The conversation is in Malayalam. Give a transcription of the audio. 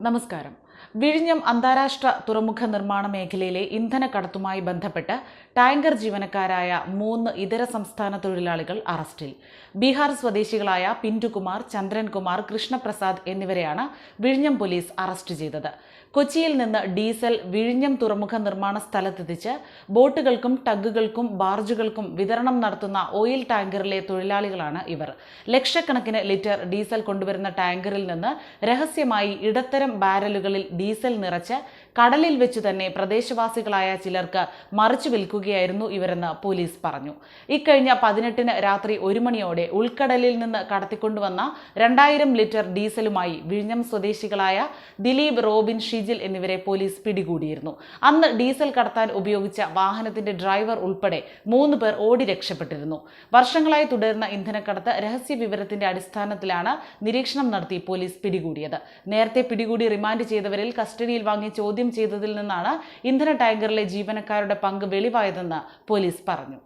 നമസ്കാരം വിഴിഞ്ഞം അന്താരാഷ്ട്ര തുറമുഖ നിർമ്മാണ മേഖലയിലെ ഇന്ധന കടത്തുമായി ബന്ധപ്പെട്ട് ടാങ്കർ ജീവനക്കാരായ മൂന്ന് ഇതര സംസ്ഥാന തൊഴിലാളികൾ അറസ്റ്റിൽ. ബീഹാർ സ്വദേശികളായ പിന്റുകുമാർ ചന്ദ്രൻകുമാർ കൃഷ്ണപ്രസാദ് എന്നിവരെയാണ് വിഴിഞ്ഞം പോലീസ് അറസ്റ്റ് ചെയ്തത്. കൊച്ചിയിൽ നിന്ന് ഡീസൽ വിഴിഞ്ഞം തുറമുഖ നിർമ്മാണ സ്ഥലത്തെത്തിച്ച് ബോട്ടുകൾക്കും ടഗുകൾക്കും ബാർജുകൾക്കും വിതരണം നടത്തുന്ന ഓയിൽ ടാങ്കറിലെ തൊഴിലാളികളാണ് ഇവർ. ലക്ഷക്കണക്കിന് ലിറ്റർ ഡീസൽ കൊണ്ടുവരുന്ന ടാങ്കറിൽ നിന്ന് രഹസ്യമായി ഇടത്തരം ബാരലുകളിൽ ഡീസൽ നിറച്ച് കടലിൽ വെച്ച് തന്നെ പ്രദേശവാസികളായ ചിലർക്ക് മറിച്ചു വിൽക്കുകയായിരുന്നു ഇവരെന്ന് പോലീസ് പറഞ്ഞു. ഇക്കഴിഞ്ഞ പതിനെട്ടിന് രാത്രി ഒരു മണിയോടെ ഉൾക്കടലിൽ നിന്ന് കടത്തിക്കൊണ്ടുവന്ന രണ്ടായിരം ലിറ്റർ ഡീസലുമായി വിഴിഞ്ഞം സ്വദേശികളായ ദിലീപ് റോബിൻ ഷിജിൽ എന്നിവരെ പോലീസ് പിടികൂടിയിരുന്നു. അന്ന് ഡീസൽ കടത്താൻ ഉപയോഗിച്ച വാഹനത്തിന്റെ ഡ്രൈവർ ഉൾപ്പെടെ മൂന്ന് പേർ ഓടി രക്ഷപ്പെട്ടിരുന്നു. വർഷങ്ങളായി തുടരുന്ന ഇന്ധനക്കടത്ത് രഹസ്യ വിവരത്തിന്റെ അടിസ്ഥാനത്തിലാണ് നിരീക്ഷണം നടത്തി പോലീസ് പിടികൂടിയത്. നേരത്തെ പിടികൂടി റിമാൻഡ് ചെയ്തവരിൽ കസ്റ്റഡിയിൽ വാങ്ങി ചോദ്യം ചെയ്തതിൽ നിന്നാണ് ഇന്ധന ടാങ്കറിലെ ജീവനക്കാരുടെ പങ്ക് വെളിവായതെന്ന് പോലീസ് പറഞ്ഞു